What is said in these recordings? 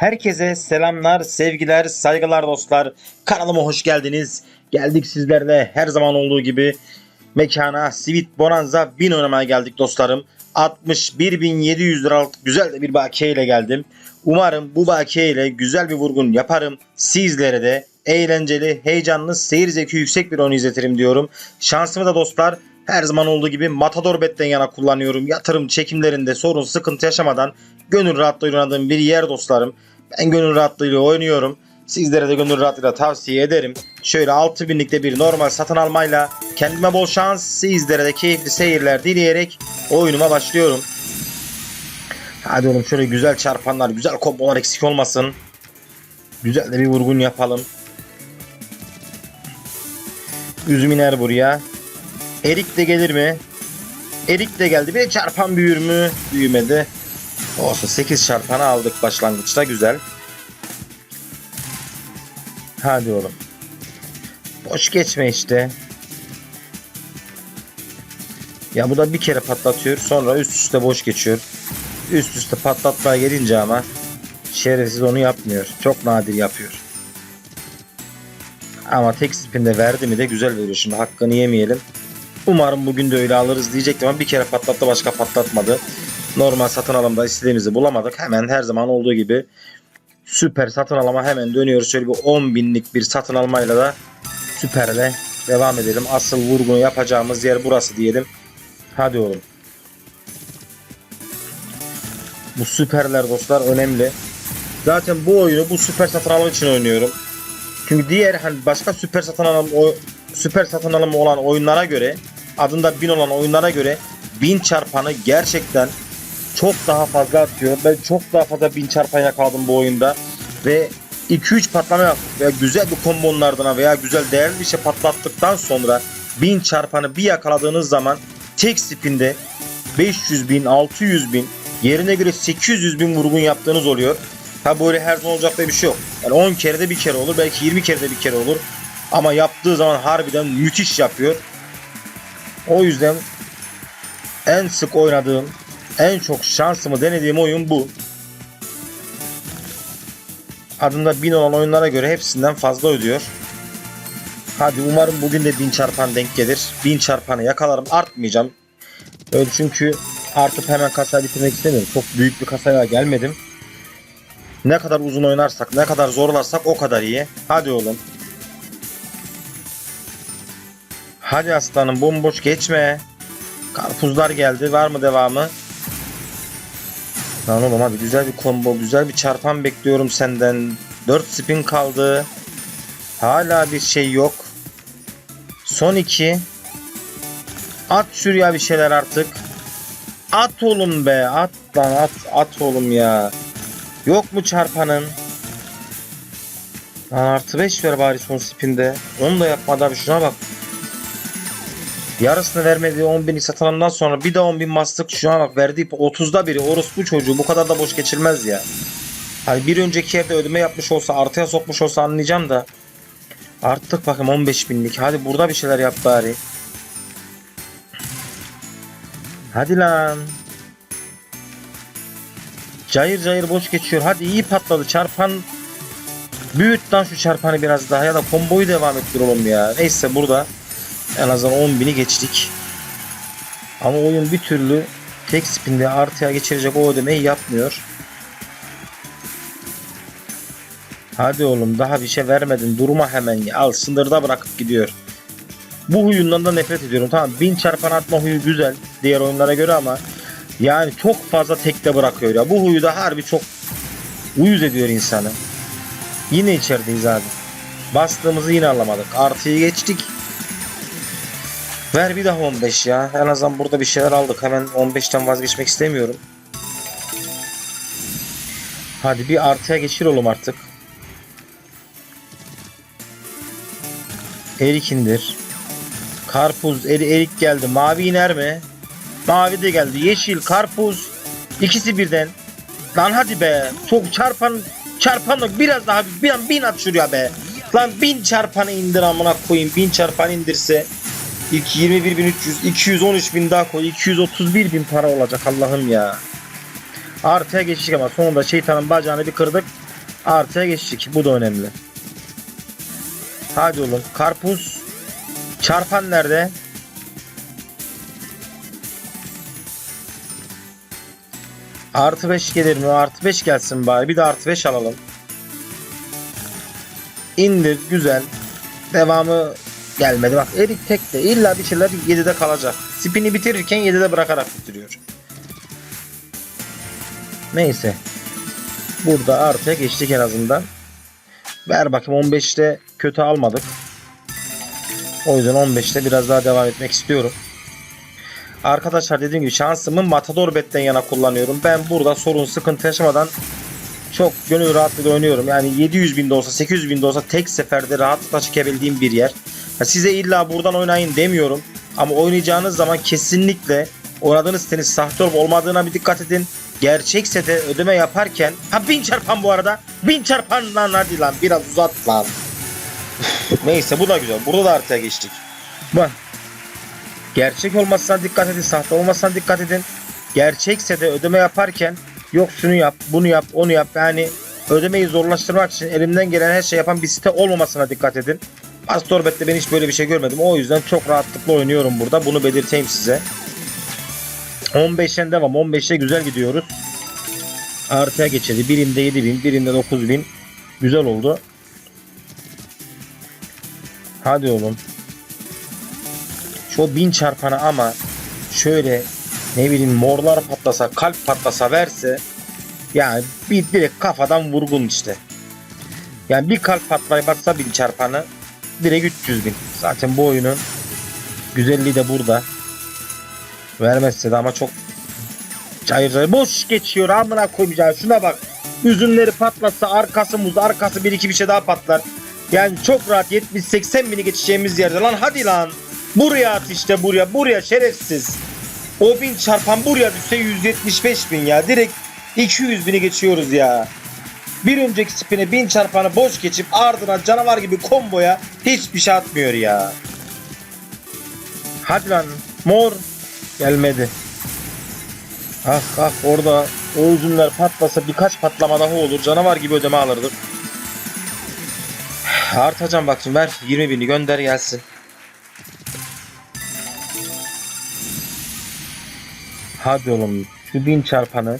Herkese selamlar, sevgiler, saygılar dostlar. Kanalıma hoş geldiniz. Geldik sizlerle her zaman olduğu gibi mekana Sweet Bonanza 1000 oynamaya geldik dostlarım. 61.700 liralık güzel de bir bakiye ile geldim. Umarım bu bakiye ile güzel bir vurgun yaparım. Sizlere de eğlenceli, heyecanlı, seyir zevki yüksek bir oyun izletirim diyorum. Şansımı da dostlar her zaman olduğu gibi Matador Bet'ten yana kullanıyorum. Yatırım çekimlerinde sorun sıkıntı yaşamadan gönül rahatlığıyla oynadığım bir yer dostlarım. Ben gönül rahatlığıyla oynuyorum. Sizlere de gönül rahatlığıyla tavsiye ederim. Şöyle 6000'likte bir normal satın almayla kendime bol şans, sizlere de keyifli seyirler dileyerek oyunuma başlıyorum. Hadi oğlum şöyle güzel çarpanlar, güzel kombolar eksik olmasın. Güzel de bir vurgun yapalım. Üzüm iner buraya. Erik de gelir mi? Erik de geldi. Bir çarpan büyür mü? Büyümedi. Olsun 8 çarpanı aldık başlangıçta güzel. Hadi oğlum. Boş geçme işte. Ya bu da bir kere patlatıyor sonra üst üste boş geçiyor. Üst üste patlatmaya gelince ama şerefsiz onu yapmıyor. Çok nadir yapıyor. Ama tek spinde verdi mi de güzel veriyor. Şimdi hakkını yemeyelim. Umarım bugün de öyle alırız diyecektim ama bir kere patlattı başka patlatmadı. Normal satın alımda istediğimizi bulamadık. Hemen her zaman olduğu gibi süper satın alama hemen dönüyoruz. Şöyle bir 10 binlik bir satın almayla da süperle devam edelim. Asıl vurgunu yapacağımız yer burası diyelim. Hadi oğlum. Bu süperler dostlar önemli. Zaten bu oyunu bu süper satın alım için oynuyorum. Çünkü diğer hani başka süper satın alım o süper satın alımı olan oyunlara göre adında 1000 olan oyunlara göre 1000 çarpanı gerçekten çok daha fazla atıyor. Ben çok daha fazla 1000 çarpan yakaladım bu oyunda ve 2-3 patlama yaptık veya güzel bir kombonun ardına veya güzel değerli bir şey patlattıktan sonra 1000 çarpanı bir yakaladığınız zaman tek spinde 500 bin, 600 bin yerine göre 800 bin vurgun yaptığınız oluyor. Ha böyle her zaman olacak diye bir şey yok. Yani 10 kere de bir kere olur. Belki 20 kere de bir kere olur. Ama yaptığı zaman harbiden müthiş yapıyor. O yüzden en sık oynadığım, en çok şansımı denediğim oyun bu. Adında 1000 olan oyunlara göre hepsinden fazla ödüyor. Hadi umarım bugün de 1000 çarpan denk gelir. 1000 çarpanı yakalarım artmayacağım. Öyle çünkü artık hemen kasayı bitirmek istemiyorum. Çok büyük bir kasaya gelmedim. Ne kadar uzun oynarsak, ne kadar zorlarsak o kadar iyi. Hadi oğlum. Hadi aslanım bomboş geçme. Karpuzlar geldi. Var mı devamı? Lan oğlum hadi güzel bir combo, güzel bir çarpan bekliyorum senden. 4 spin kaldı. Hala bir şey yok. Son 2. At şuraya bir şeyler artık. At oğlum be. At lan at. At oğlum ya. Yok mu çarpanın? Lan artı 5 ver bari son spinde. Onu da yapmadı abi şuna bak. Yarısını vermediği 10 bini satılandan sonra bir de 10 bin bastık şuna bak verdiği 30'da biri orospu çocuğu bu kadar da boş geçilmez ya. Hani bir önceki yerde ödeme yapmış olsa artıya sokmuş olsa anlayacağım da. Arttık bakayım 15 binlik. Hadi burada bir şeyler yap bari. Hadi lan. Cayır cayır boş geçiyor. Hadi iyi patladı. Çarpan büyüt lan şu çarpanı biraz daha ya da komboyu devam ettir oğlum ya. Neyse burada en azından 10 bini geçtik. Ama oyun bir türlü tek spinde artıya geçirecek o ödemeyi yapmıyor. Hadi oğlum daha bir şey vermedin. Durma hemen ya. Al sınırda bırakıp gidiyor. Bu huyundan da nefret ediyorum. Tamam bin çarpan atma huyu güzel diğer oyunlara göre ama yani çok fazla tekte bırakıyor ya. Bu huyu da harbi çok uyuz ediyor insanı. Yine içerideyiz abi. Bastığımızı yine alamadık. Artıyı geçtik. Ver bir daha 15 ya. En azından burada bir şeyler aldık. Hemen 15'ten vazgeçmek istemiyorum. Hadi bir artıya geçir oğlum artık. Erik indir. Karpuz, eri, erik geldi. Mavi iner mi? Mavi de geldi. Yeşil, karpuz. İkisi birden. Lan hadi be. Çok çarpan çarpanlık biraz daha bir an bin at şuraya be. Lan bin çarpanı indir amına koyayım. Bin çarpan indirse ilk 21.300 213 bin daha koy 231 bin para olacak Allah'ım ya. Artıya geçtik ama sonunda şeytanın bacağını bir kırdık. Artıya geçtik. Bu da önemli. Hadi oğlum. Karpuz. Çarpan nerede? Artı 5 gelir mi? Artı 5 gelsin bari. Bir de artı 5 alalım. İndir. Güzel. Devamı gelmedi. Bak erik tek de illa bir şeyler 7'de kalacak. Spini bitirirken 7'de bırakarak bitiriyor. Neyse. Burada artıya geçtik en azından. Ver bakayım 15'te kötü almadık. O yüzden 15'te biraz daha devam etmek istiyorum. Arkadaşlar dediğim gibi şansımı Matador Bet'ten yana kullanıyorum. Ben burada sorun sıkıntı yaşamadan çok gönül rahatlığıyla oynuyorum. Yani 700 bin de olsa 800 bin de olsa tek seferde rahatlıkla çıkabildiğim bir yer. Size illa buradan oynayın demiyorum. Ama oynayacağınız zaman kesinlikle oynadığınız tenis sahte olup olmadığına bir dikkat edin. Gerçek sete ödeme yaparken ha bin çarpan bu arada bin çarpan lan hadi lan biraz uzat lan. Neyse bu da güzel. Burada da artıya geçtik. Bak. Gerçek olmasına dikkat edin. Sahte olmasına dikkat edin. Gerçekse de ödeme yaparken yok şunu yap, bunu yap, onu yap. Yani ödemeyi zorlaştırmak için elimden gelen her şey yapan bir site olmamasına dikkat edin. Astorbet'te ben hiç böyle bir şey görmedim. O yüzden çok rahatlıkla oynuyorum burada. Bunu belirteyim size. 15'ten devam. 15'te güzel gidiyoruz. Artıya geçildi. Birinde 7000, birinde 9000. Güzel oldu. Hadi oğlum. Şu bin çarpanı ama şöyle ne bileyim morlar patlasa, kalp patlasa verse yani bir direkt kafadan vurgun işte. Yani bir kalp patlayıp atsa bin çarpanı direkt 300 bin. Zaten bu oyunun güzelliği de burada. Vermezse de ama çok cayır cayır boş geçiyor amına koymayacağım şuna bak. Üzümleri patlatsa arkası muz arkası bir iki bir şey daha patlar. Yani çok rahat 70-80 bini geçeceğimiz yerde lan hadi lan. Buraya at işte buraya buraya şerefsiz. O bin çarpan buraya düşse 175 bin ya. Direkt 200 bini geçiyoruz ya. Bir önceki spine bin çarpanı boş geçip ardına canavar gibi komboya hiçbir şey atmıyor ya. Hadi lan mor gelmedi. Ah ah orada o üzümler patlasa birkaç patlama daha olur. Canavar gibi ödeme alırdık. Artacağım bakayım ver 20 bini gönder gelsin. Hadi oğlum şu bin çarpanı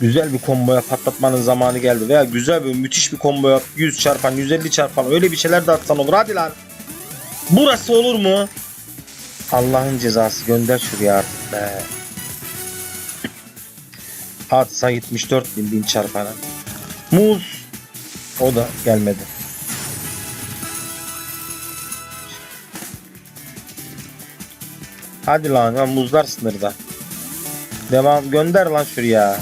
güzel bir komboya patlatmanın zamanı geldi. Veya güzel bir müthiş bir komboya 100 çarpan 150 çarpan öyle bir şeyler de atsan olur hadi lan. Burası olur mu? Allah'ın cezası gönder şuraya artık be. Atsa 74 bin bin çarpanı. Muz. O da gelmedi. Hadi lan lan muzlar sınırda. Devam gönder lan şuraya.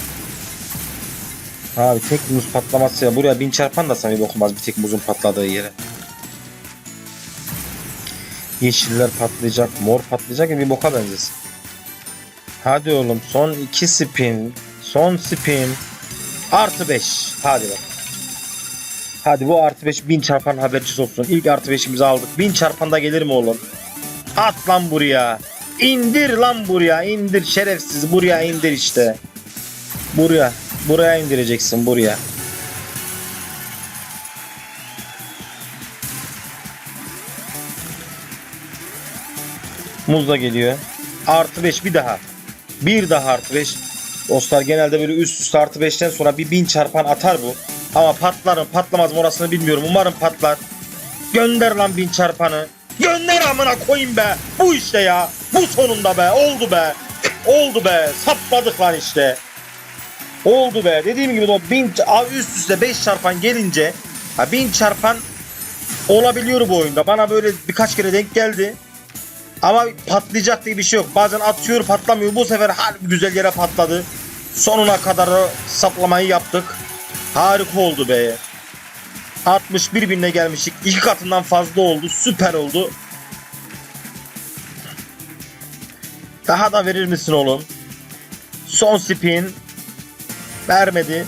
Abi tek muz patlaması ya. Buraya bin çarpan da sana bir okumaz bir tek muzun patladığı yere. Yeşiller patlayacak, mor patlayacak ya bir boka benzesin. Hadi oğlum son iki spin. Son spin. Artı 5. Hadi bak. Hadi bu artı 5 bin çarpan habercisi olsun. İlk artı 5'imizi aldık. Bin çarpan da gelir mi oğlum? At lan buraya. İndir lan buraya. indir şerefsiz. Buraya indir işte. Buraya. Buraya indireceksin buraya. Muz da geliyor. Artı 5 bir daha. Bir daha artı 5. Dostlar genelde böyle üst üste artı 5'ten sonra bir bin çarpan atar bu. Ama patlar mı patlamaz mı orasını bilmiyorum. Umarım patlar. Gönder lan bin çarpanı. Gönder amına koyayım be. Bu işte ya. Bu sonunda be. Oldu be. Oldu be. Sapladık lan işte. Oldu be. Dediğim gibi o bin üst üste 5 çarpan gelince ha, bin çarpan olabiliyor bu oyunda. Bana böyle birkaç kere denk geldi. Ama patlayacak diye bir şey yok. Bazen atıyor patlamıyor. Bu sefer harbi güzel yere patladı. Sonuna kadar saplamayı yaptık. Harika oldu be. 61 binle gelmiştik. İki katından fazla oldu. Süper oldu. Daha da verir misin oğlum? Son spin. Vermedi.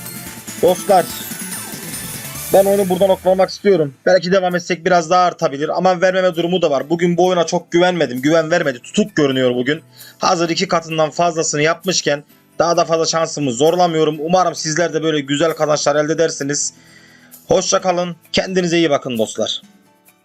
Dostlar. Ben onu buradan oklamak istiyorum. Belki devam etsek biraz daha artabilir ama vermeme durumu da var. Bugün bu oyuna çok güvenmedim. Güven vermedi. Tutuk görünüyor bugün. Hazır iki katından fazlasını yapmışken daha da fazla şansımı zorlamıyorum. Umarım sizler de böyle güzel kazançlar elde edersiniz. Hoşça kalın. Kendinize iyi bakın dostlar.